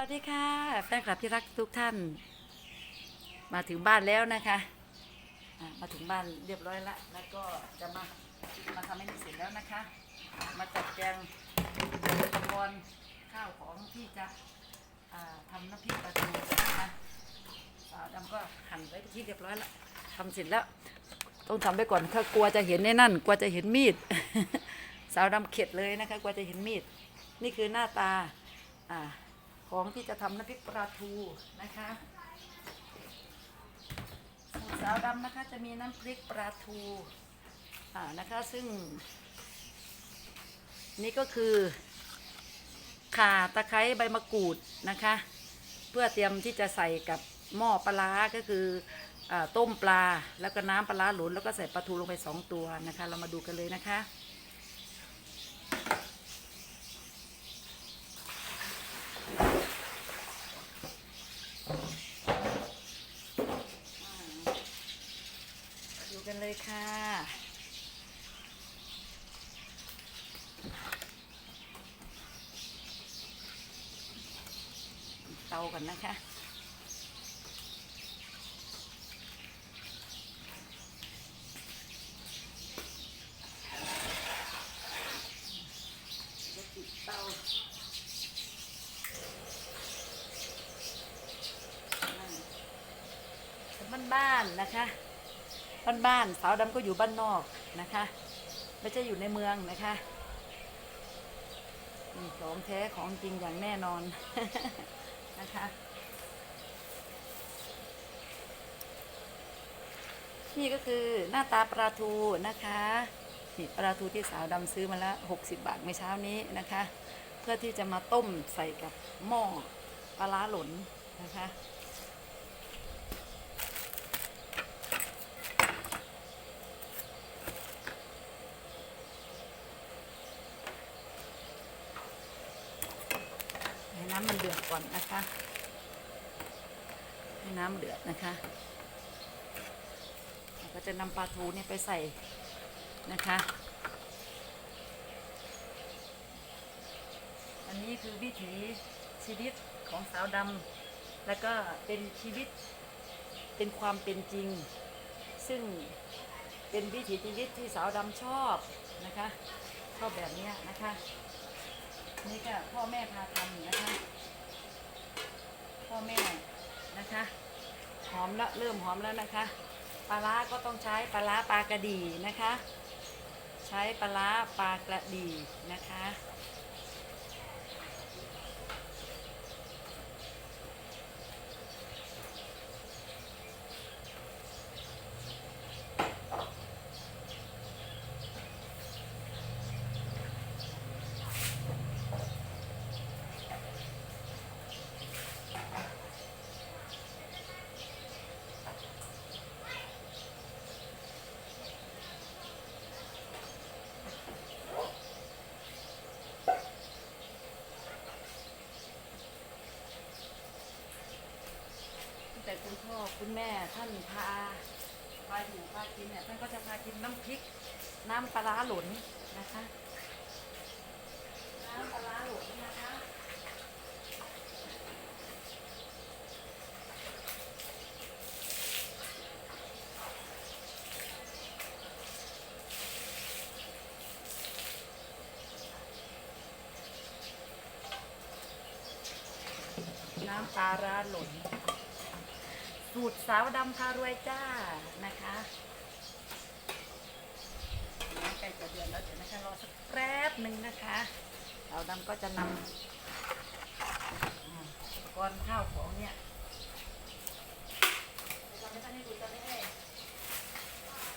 วัสดีค่ะแฟนคลับที่รักทุกท่าน มาถึงบ้านแล้วนะคะมาถึงบ้านเรียบร้อยแล้วแล้วก็จะมามาทำให้นี่เสร็จแล้วนะคะ มาจัดแจงอุปกรณ์ข้าวของที่จะทำน้ำพริกปลาทูนะคะสาวดำก็หั่นไว้ที่เรียบร้อยแล้วทำเสร็จแล้ว ต้องทำไปก่อนถ้ากลัวจะเห็นในนั่น กลัวจะเห็นมีด สาวดำเข็ดเลยนะคะ กลัวจะเห็นมีด นี่คือหน้าตาอ่า ของที่จะทำน้ำพริกปลาทูนะคะสูตรสาวดำนะคะจะมีน้ำพริกปลาทูอ่านะคะซึ่ง นี่ก็คือข่าตะไคร้ใบมะกรูดนะคะ เพื่อเตรียมที่จะใส่กับหม้อปลาก็คืออต้มปลาแล้วก็น้ำปลาร้าหลุนแล้วก็ใส่ปลาทูลงไปสองตัวนะคะ เรามาดูกันเลยนะคะ ดูกันเลยค่ะ เตากันนะคะ บ้านนๆนะคะบ้านบ้านๆสาวดำก็อยู่บ้านนอกนะคะ ไม่ใช่อยู่ในเมืองนะคะนี่ของแท้ของจริงอย่างแน่นอน นะคะ นี่ก็คือหน้าตาปลาทูนะคะนี่ปลาทูที่สาวดำซื้อมาแล้ว60 บาทเมื่อเช้านี้นะคะ เพื่อที่จะมาต้มใส่กับหม้อปลาล้าหลนนะคะ ให้น้ำมันเดือด ก่อนนะคะ ให้น้ำเดือดนะคะเราก็จะนำปลาทูเนี่ยไปใส่นะคะ อันนี้คือวิถีชีวิตของสาวดำแล้วก็เป็นชีวิตเป็นความเป็นจริง ซึ่งเป็นวิถีชีวิตที่สาวดำชอบนะคะชอบแบบนี้นะคะ นี่ก็พ่อแม่พาทำนะคะ พ่อแม่นะคะหอมแล้วเริ่มหอมแล้วนะคะปลาร้าก็ต้องใช้ปลาร้าปลากระดีนะคะ ใช้ปลาร้าปลากระดีนะคะ แต่ คุณแม่ท่านพาพาอยู่พากินเนี่ยท่านก็จะพากินน้ำพริก น้ำปลาร้าหลนนะคะน้ำปลาร้าหลนนะคะน้ำปลาร้าหล่น สูตรสาวดำพารวยจ้านะคะน้ำไก่จะเดือดแล้วเดี๋ยวนะคะรอสักแป๊บหนึ่งนะคะสาวดำก็จะนำอ่าอุปกรณ์ข้าวของเนี่ย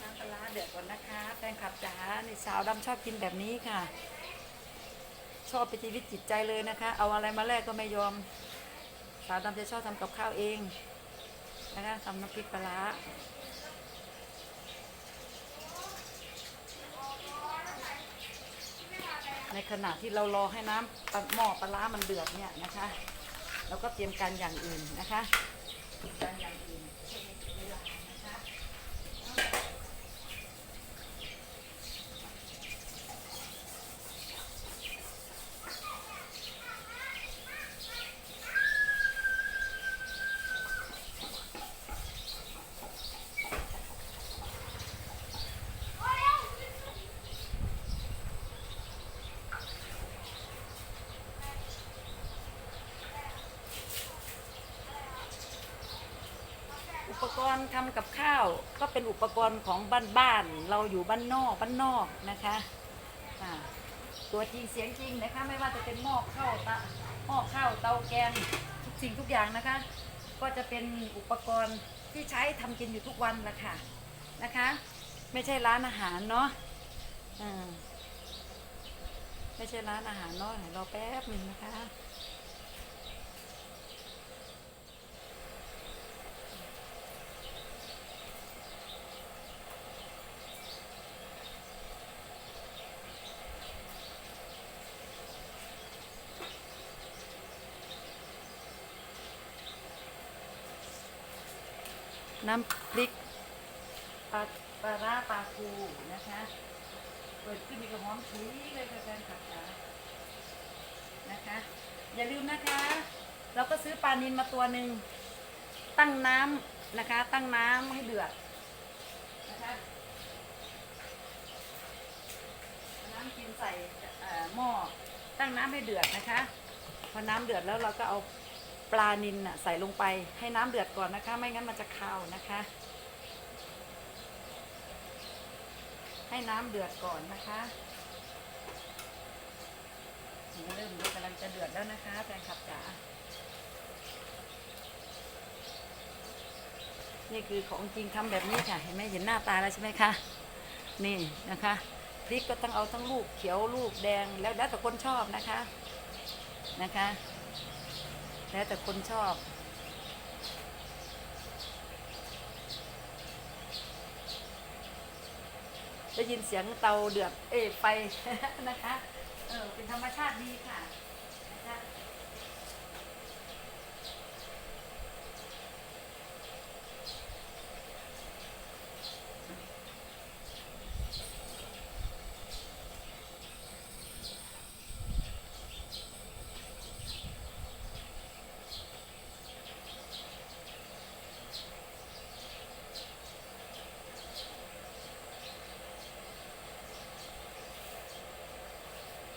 น้ำปลาเดือดก่อนนะคะแฟนคลับจ๋านี่สาวดำชอบกินแบบนี้ค่ะ ชอบเป็นชีวิตจิตใจเลยนะคะ เอาอะไรมาแลกก็ไม่ยอมสาวดำจะชอบทำกับข้าวเอง นะคะทำน้ำพริกปลาร้าในขณะที่เรารอให้น้ำหม้อปลาร้ามันเดือดเนี่ยนะคะเราก็เตรียมการอย่างอื่นนะคะการอย่างอื่นเพื่อไม่เสียเวลานะคะ ปกรณ์ทำกับข้าว ก็เป็นอุปกรณ์ของบ้านๆเราอยู่บ้านนอกบ้านนอกนะคะอ่าตัวจริงเสียงจริงนะคะ ไม่ว่าจะเป็นหม้อข้าวตะหม้อข้าวเตาแกงทุกสิ่งทุกอย่างนะคะ ก็จะเป็นอุปกรณ์ที่ใช้ทำกินอยู่ทุกวันละค่ะนะคะ ไม่ใช่ร้านอาหารเนาะไม่ใช่ร้านอาหารเนาะเรอแป๊บหนึ่งนะคะ น้ำพริกปลาปลาร้าปลาคูนะคะ เปิดขึ้นมีกระหอมฉุยเลยค่ะแฟนคลับจ๋านะคะ อย่าลืมนะคะ เราก็ซื้อปลานินมาตัวหนึ่งตั้งน้ำนะคะ ตั้งน้ำให้เดือดนะคะน้ำกินใส่หม้อตั้งน้ำให้เดือดนะคะ พอน้ำเดือดแล้วเราก็เอา ปลานินน่ะใส่ลงไปให้น้ำเดือดก่อนนะคะ ไม่งั้นมันจะคาวนะคะ ให้น้ำเดือดก่อนนะคะเริ่มกำลังจะเดือดแล้วนะคะแฟนคลับจ๋านี่คือของจริงทำแบบนี้ค่ะ เห็นไหมเห็นหน้าตาแล้วใช่ไหมคะนี่นะคะพริกก็ต้องเอาทั้งลูกเขียวลูกแดงแล้วแล้วแต่คนชอบนะคะนะคะ แล้วแต่คนชอบ ได้ยินเสียงเตาเดือด เอ้ไฟนะคะ เออ เป็นธรรมชาติดีค่ะ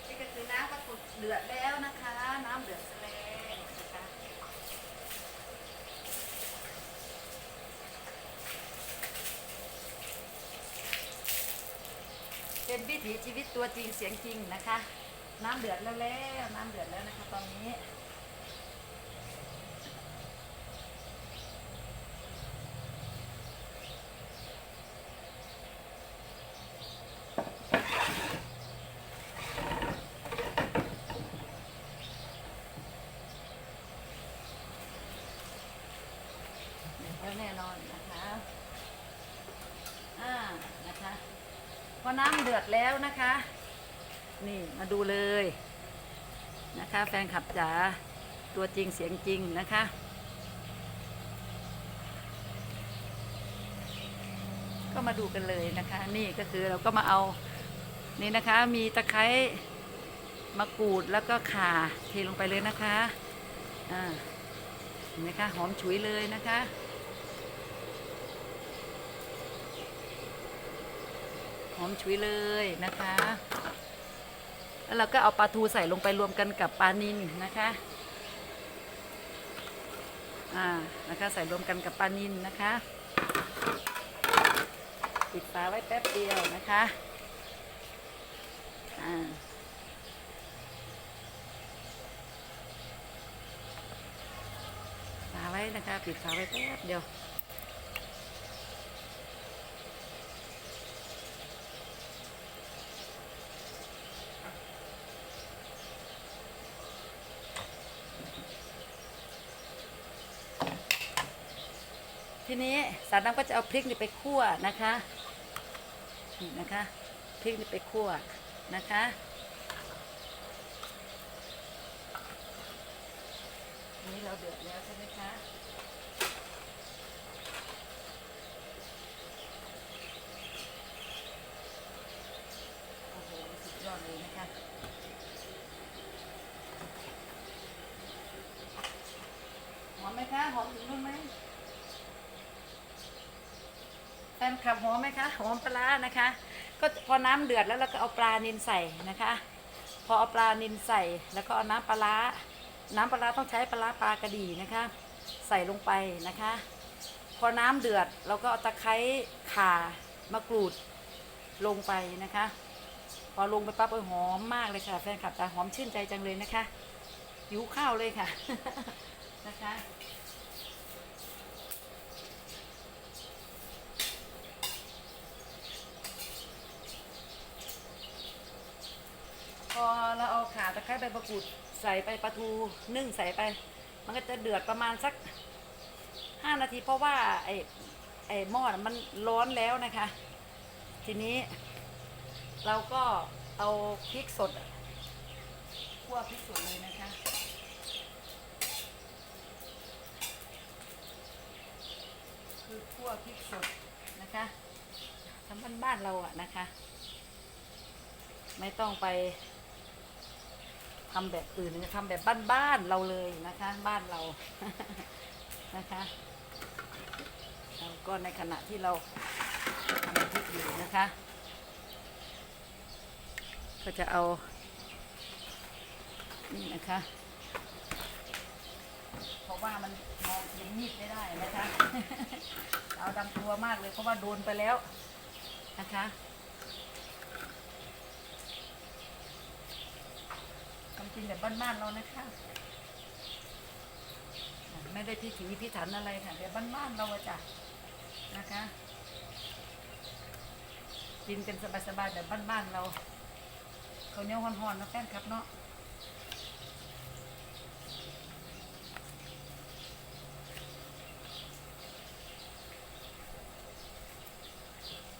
นี่ก็คือน้ำก็สุดเดือดแล้วนะคะ น้ำเดือดแล้วนะคะ เป็นวิ ถีชีวิตตัวจริงเสียงจริงนะคะ น้ำเดือดแล้วแล้วน้ำเดือดแล้วนะคะตอนนี้ แล้วแน่นอนนะคะ อ่า นะคะ พ อน้ำเดือดแล้วนะคะ นี่มาดูเลยนะคะ แฟนคลับจ๋าตัวจริงเสียงจริงนะคะ ก็มาดูกันเลยนะคะ นี่ก็คือเราก็มาเอานี่นะคะมีตะไคร้มะกรูดแล้วก็ข่าเทลงไปเลยนะคะอ่าเห็นไหมคะหอมฉุยเลยนะคะ อมฉุยเลยนะคะ แล้วเราก็เอาปลาทูใส่ลงไปรวมกันกับปลานินนะคะอ่านะคะใส่รวมกันกับปลานินนะคะปิดฝาไว้แป๊บเดียวนะคะอ่าฝาไว้นะคะ ปิดฝาไว้แป๊บเดียว ทีนี้สารน้ำก็จะเอาพริกนี่ไปคั่วนะคะนี่นะคะพริกนี่ไปคั่วนะคะนี่เราเดือดแล้วใช่ไหมคะโอ้โหสุดยอดเลยนะคะหอมไหมคะหอมถึงนู่นไหม แฟนคลับหอมไหมคะหอมปลานะคะ ก็พอน้ำเดือดแล้วเราก็เอาปลานินใส่นะคะ พอเอาปลานินใส่แล้วก็เอาน้ำปลาร้าน้ำปลาต้องใช้ปลาปลากระดีนะคะ ใส่ลงไปนะคะ พอน้ำเดือดเราก็เอาตะไคร้ข่ามะกรูดลงไปนะคะ พอลงไปปั๊บเออหอมมากเลยค่ะ แฟนคลับตาหอมชื่นใจจังเลยนะคะหิวข้าวเลยค่ะนะคะ อเราเอาขาตะไคร้ใบมะกรูดใส่ไปปลาทูนึ่งใส่ไป มันก็จะเดือดประมาณสักห้านาทีเพราะว่าไอ้ไอ้หม้อมันร้อนแล้วนะคะ ทีนี้ เราก็เอาพริกสดคั่วพริกสดเลยนะคะคือคั่วพริกสดนะคะทำบ้านบ้านเราอะนะคะ ไม่ต้องไป ทำแบบอื่นนะทำแบบบ้านๆเราเลยนะคะ บ้านเรานะคะแล้วก็ในขณะที่เราทำพริกอยู่นะคะ ก็จะเอานี่นะคะเพราะว่ามันมองเห็นมีดไม่ได้นะคะ เอาดำตัวมากเลยเพราะว่าโดนไปแล้วนะคะทำ กินแบบบ้านๆเรานะคะ ไม่ได้พิถีพิถันอะไรค่ะแบบบ้านๆเราอะจ้ะนะคะ กินกันสบายๆแบบบ้านๆเราเขาเนี้ยห่อนๆนะแฟนครับเนาะ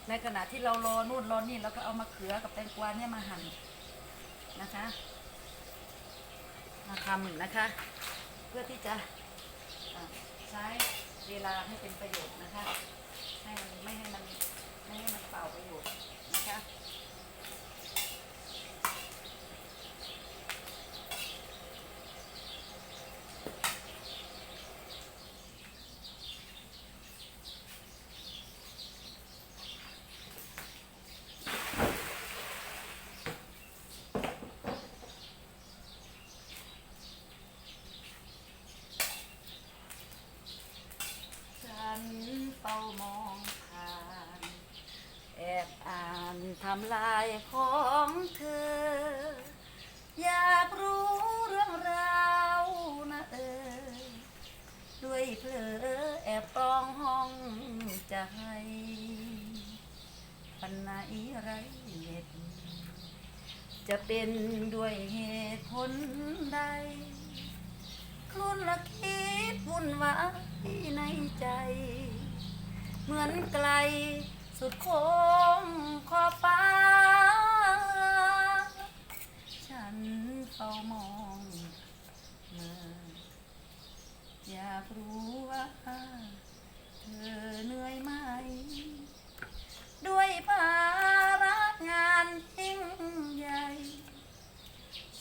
ในขณะที่เรารอนู่นรอนี่เราก็เอามะเขือกับแตงกวาเนี่ยมาหั่นนะคะ มาทำนะคะ เพื่อที่จะใช้เวลาให้เป็นประโยชน์นะคะ ให้มันไม่ให้มันไม่ให้มันเปล่าประโยชน์นะคะ ฉันเฝ้ามองผ่าน แอบอ่า นทำลายของเธอ อยากรู้เรื่องราวนะเออด้วยเพลอแอบปองห้องใจปัญหาไรเหตุจะเป็นด้วยเหตุผลใดครุนละคิดวุ่นวายในใจ เหมือนไกลสุดโค้งขอบฟ้า มองเมื่ออยากรู้ว่าเธอเหนื่อยไหม ด้วยภาระงานยิ่งใหญ่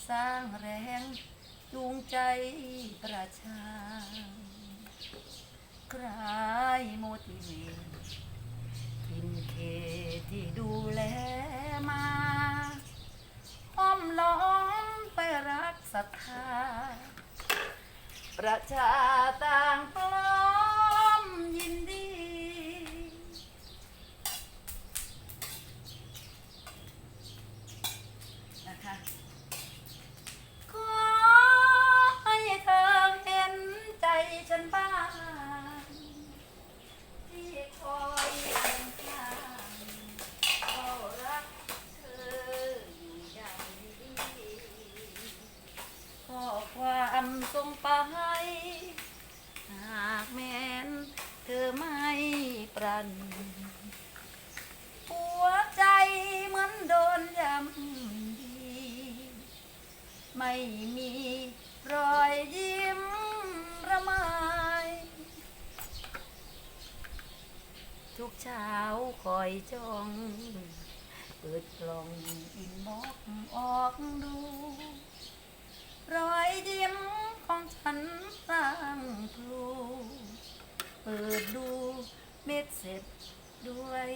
สร้างแรงจูงใจประชาใครโมติเวกินเคที่ดูแลมา อ้อมล้อมไปรักศรัทธา ประชาต่างพร้อมยินดี นะคะ ขอให้เธอเห็นใจฉันบ้าง ที่คอยเคียงข้างเฝ้ารักเธออยู่อย่างดีข้อความส่งไป หากแม้นเธอไม่ปรัน หัวใจเหมือนโดนยำดี ไม่มีรอยยิ้มระไมายทุกเช้าคอย จ้อง เปิดกล่องอินบ็อกออกดู รอยยิ้มของฉันสร้างพลูเปิดดูเม็ดเสร็จด้วย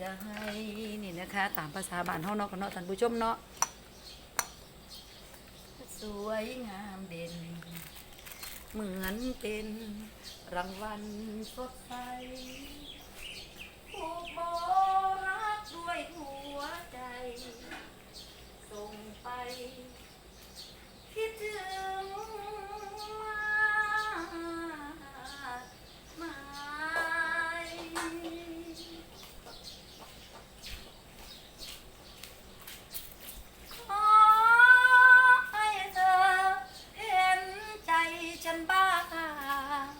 จะให้นี่นะคะ ตามภาษาบ้านเฮาเนาะกันเนาะท่านผู้ชมเนาะสวยงามเด่น เหมือนเป็นรางวัลสดใสโบรัก ด้วยหัวใจ ส่งไป คิดถึงมากมายขอให้เธอเห็นใจฉันบ้าง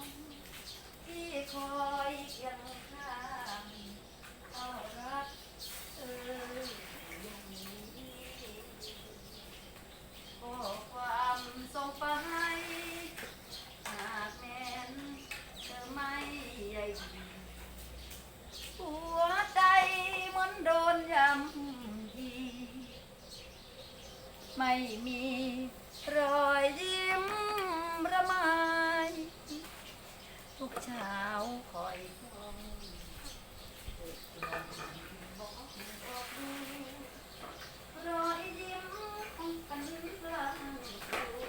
ที่คอยเคียงข้างเฝ้ารักเธออย่างนี้ ข้อความส่งไปหากแม้นเธอไม่ใยดีหัวใจเหมันโดนยำยีไม่มีรอยยิ้มระไมายทุกเช้าคอยมองเด็กลองบอกบอกดู รอยยิ้มของกันกลางตัว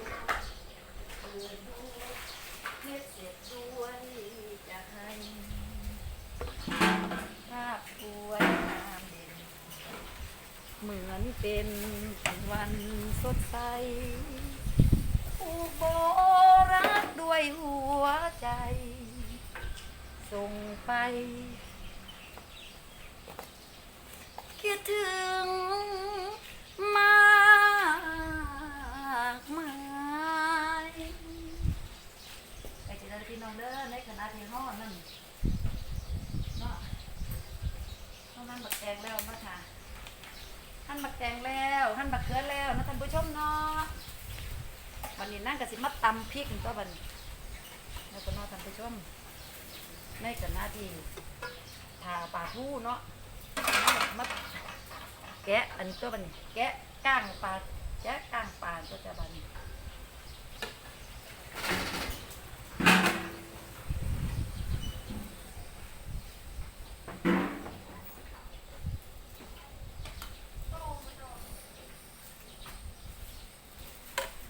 เปิดดูเม็ดเสร็จด้วยจะให้ภาพสวยงามเด่นเหมือนเป็นวันสดใสผูกโบรักด้วยหัวใจ ส่งไป คิดถึงมากมายไอ้จีนาพี่น้องเด้อในขณะที่ห้อนั่นเนาะห้องนั่นบักแกงแล้วมาค่ะท่านบักแกงแล้วท่านบักเกลือแล้วนะท่านผู้ชมเนาะวันนี้นั่งกับสิมาตำ พริกตัวบันแล้วก็นอท่านผู้ชมในขณะที่ทาปลาทูเนาะมาแกะอันนี้ตัวบันแกะก้างปลาแกะก้างปลาตัวจะบัน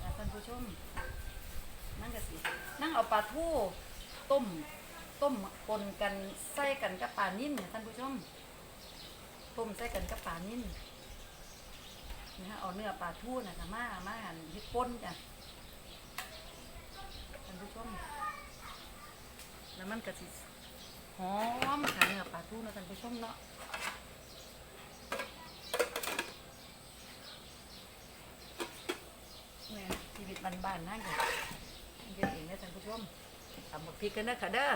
อะท่านผู้ชม นั่งกันสิ นั่งเอาปลาทูต้ม ต้มปนกันใส่กันกับปลานิ่มเนี่ยท่านผู้ชมต้มใส่กันกับปลานิ่มนะฮะเอาเนื้อปลาทูนะค่ะมามาหั่นที่ป้นจ้ะท่านผู้ชมแล้วมันก็สิหอมค่ะเนื้อปลาทูนะท่านผู้ชมเนาะเนี่ยชีวิตบ้านๆนั่นค่ะเฮ็ดเองนะท่านผู้ชมทำบักพริกกันนะค่ะเด้อ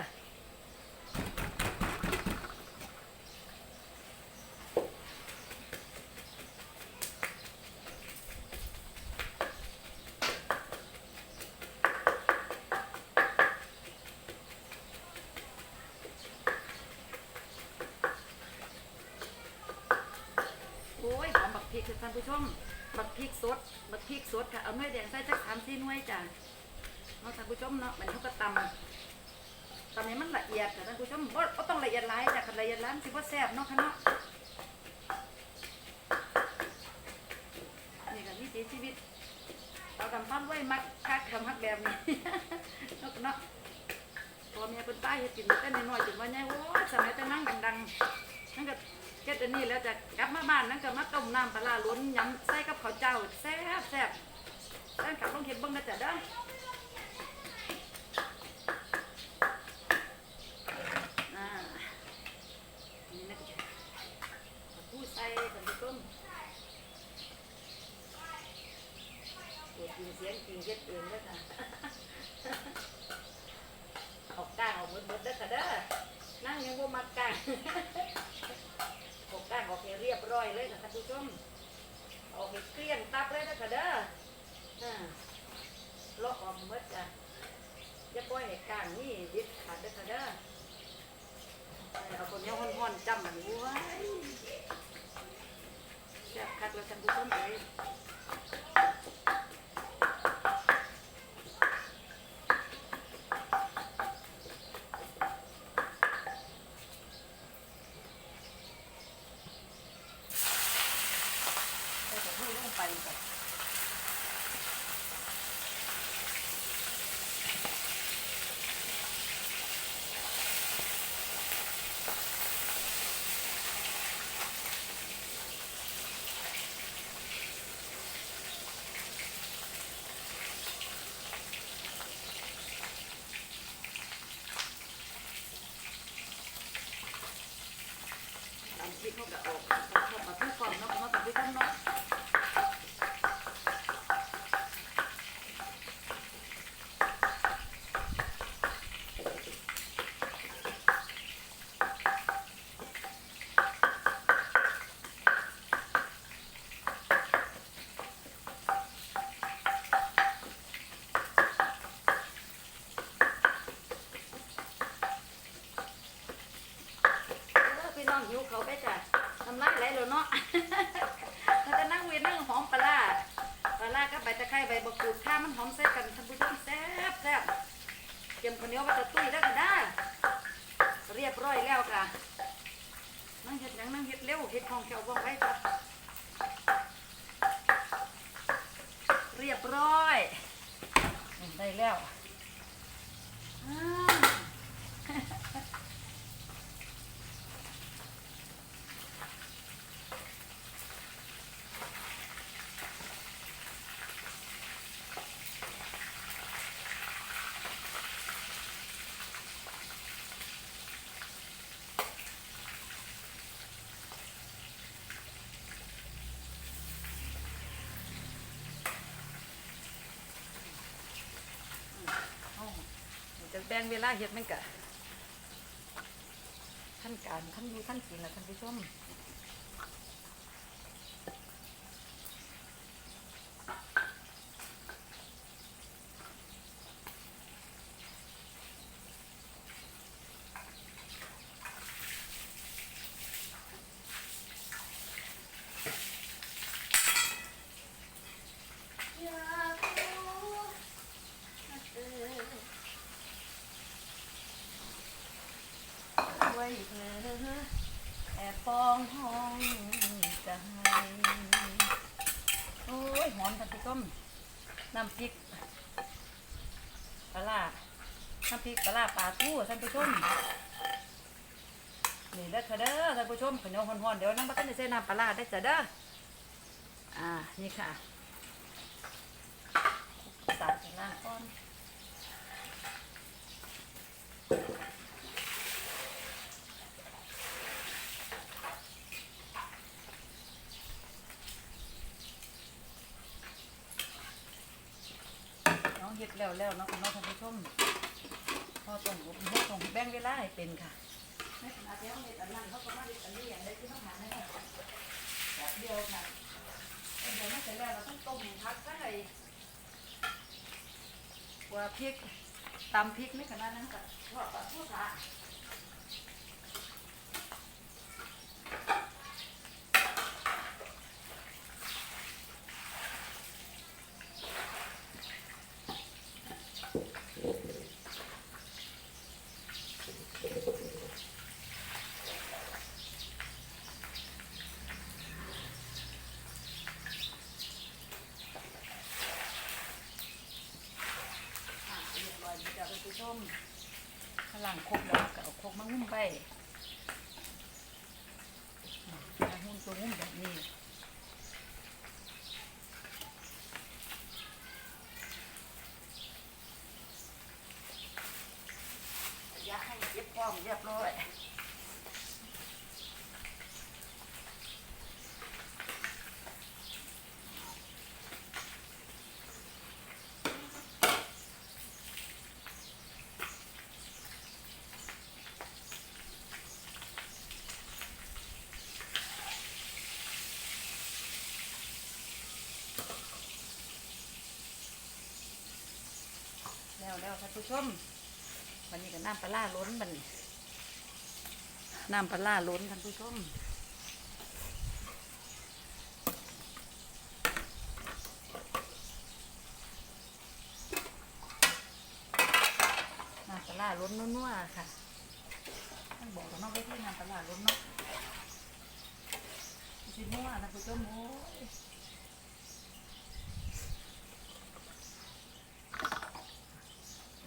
โอ้ยหอมบักพริกค่ะท่านผู้ชมบักพริกสดบักพริกสดค่ะเอาหน่วยแดงใส่จักสามสี่หน่วยจ้ะเนาะท่านผู้ชมเนาะมันเขาก็ตำตำให้มันละเอียดค่ะท่านผู้ชมบ่บ่ต้องละเอียดหลายจ้ะคันละเอียดหลายมันสิบ่แซ่บเนาะค่ะเนาะนี่ก็วิถีชีวิตเราทำปั้นไว้มักคักทำฮักแบบนี้เนาะเนาะพอเมียเป็นป้าเฮ็ดกินแต่น้อยๆจนว่าใหญ่โอ้สมัยแต่นั่งดังๆนั่นก็เฮ็ดอันนี้แล้วจะกลับมาบ้านนั่นก็มาต้มน้ำปลาร้าล้วนยำใส่กับข้าวเจ้าแซ่บแซ่บท่านกลับลองเฮ็ดเบิ่งนะจ๊ะเด้ออ่านี่นะจ๊ะผู้ใส่ท่านผู้ชมตัวจริงเสียงจริงเฮ็ดเองเด้อค่ะเอาก้างเอาหมดๆเด้อค่ะเด้อนั่งยังบ่มักก้าง ผมได้ออกให้เรียบร้อยเลยนะท่านผู้ชมออกให้เกลี้ยงตับเลยนะคะเด้ออ่าลาะออกหมดจ้ะอย่าปล่อยให้กลางนี่ดิดขาดเด้อค่ะเด้อเอาคนนี้ห้อนๆจำมันไว้แซ่บคักเลยท่านผู้ชมเอ้ยใส่กระทู้ลงไปก่อน เขาก็ออกเขามาทุกก่อนเนาะเนาะแต่พี่ต้องเนาะพี่น้องหิวเขาไปจ้ะ ทำไรไรแล้วเนาะเราจะนั่งเวียนนั่งหอมปลาปลากับใบตะไคร้ใบมะกรูดข้ามันหอมใส่กันท่านผู้ชมแซ่บแซ่บเตรียมข้าวเหนียวไว้จะตุ้ยแล้กันได้ เรียบร้อยแล้วค่ะนั่งเห็ดยังนั่งเห็ดเร็วเห็ดของแขวว่องไว้จ้ะเรียบร้อยได้แล้วอ้าวเอา จะแบ่งเวลาเห็ดมันกะท่านการท่านดูท่านกินนะท่านผู้ชม อยากรู้ว่าเธอ ไว้เธอแอบฟองห้องใจโอ้ยหอมทันทีต้มน้ำพริกปลาร้าน้ำพริกปลาร้าปลาทูท่านผู้ชมนี่เด้อค่ะเด้อท่านผู้ชมขนมหอนๆเดี๋ยวน้ำปลาต้นจะใส่น้ำปลาร้าได้จ้ะเด้ออ่านี่ค่ะ ตัดล่างก้อนน้องเฮ็ดแล้วแล้วเนาะน้องท่านผู้ชมพอต้องพอต้องแบ่งเวลาให้เป็นค่ะในขณะที่เขาเฮ็ดอันนั้นเขาก็มาเฮ็ดอันนี้อย่างใดที่เขาหาได้แบบเดียวค่ะเดี๋ยวมันเสร็จแล้วเราต้องต้มพักใส่ว่าพริกตำพริกไม่ขนาดนั้นกับทอดปลาทูสาอะเรียบร้อยแล้ว จ้ะท่าล้างครบแล้วก็เอาครกมาหุ้มไปอะมางุ้มตัวหุ้มแบบนี้ยาให้เย็บพร้อมเรียบร้อย แล้วแล้วท่าน ผู้ชมวันนี้ก็น้ำปลาร้าล้นบันน้ำปลาร้าล้นท่านผู้ชมน้ำปลาร้าล้นนัวๆค่ะต้องบอกกันเนาะว่าที่น้ำปลาร้าล้นเนาะสินัวท่านผู้ชมโอ้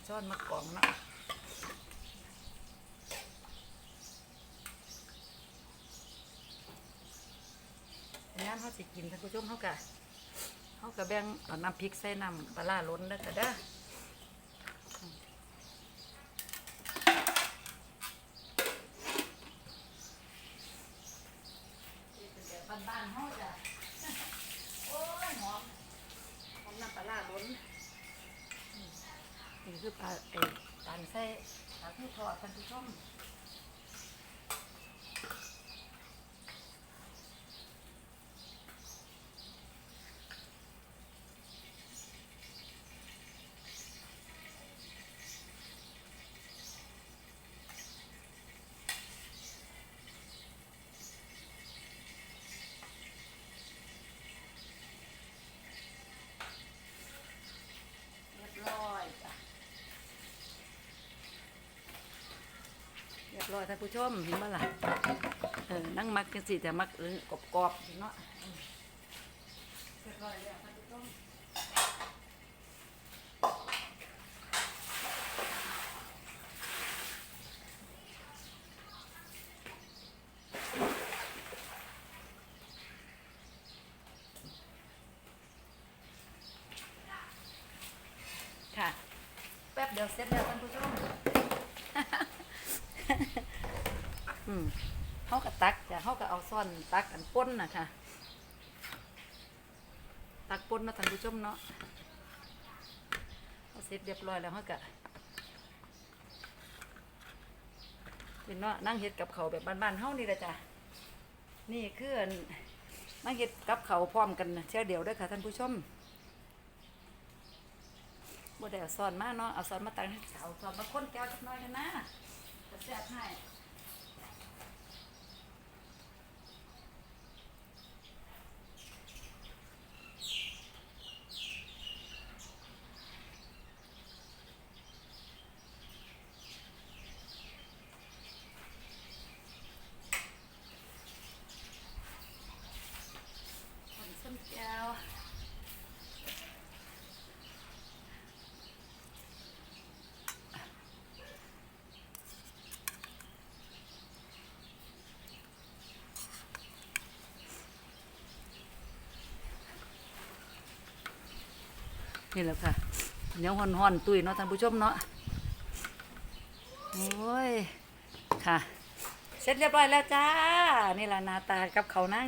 ช้อนมากองนะงานเขาสิกินท่านผู้ชมเขากะเขากะแบ่งเอาน้ำพริกใส่น้ำปลาร้าล้นแล้วก็ได้อ ปลาเอ้ยการใส่ปลาทู ส้มเรียบร้อยจ้ะเรอท่านผู้ชมเห็นไหมล่ะเออนั่งมักกันสิแต่มักเออกรอบๆเนาะอืมเรียบร้อยแล้วท่านผู้ชมค่ะ แป๊บเดียวเสร็จแล้วท่านผู้ชม อืมเขาก็ตักจ้ะเขาก็เอาซ่อนตักอันป้นนะคะตักป้นเนาะท่านผู้ชมเนาะเอาเสร็จเรียบร้อยแล้วเขาก็เป็นเนาะนั่งเฮ็ดกับเขาแบบบ้านๆเฮานี่ละจ้ะนี่คือนั่งเฮ็ดกับเขาพร้อมกันเช่อเดียวด้วยค่ะท่านผู้ชมบ่ได้เอาซ้อนมาเนาะเอาซ้อนมาตั้งให้สาวซ้อนมาค้นแก้วจักหน่อยกันนะจะแซ่บให้คนส้นแก้ว นี่แหละค่ะเนียวห่อนๆตุยเนาะท่านผู้ชมเนาะโอ้ยค่ะ เสร็จเรียบร้อยแล้วจ้า นี่แหละนาตากับเขานั่ง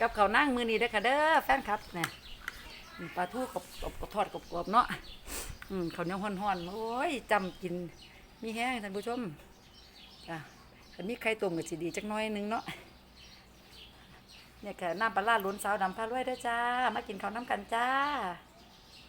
กับเขานั่งมือนี้เด้อค่ะเด้อแฟนครับเนี่ยปลาทูกับกับกับทอดกรอบๆเนาะอืมเขาเหนียห่อนๆโอ้ยจำกินมีแห้งท่านผู้ชมจ้ะคันนี้ไข่ต้มกับสีดีจักน้อยหนึงเนาะเนี่ยค่ะน้ำปลาร้าล้วนสาวดำพารวยเด้อจ้า มากินข้าวน้ำกันจ้า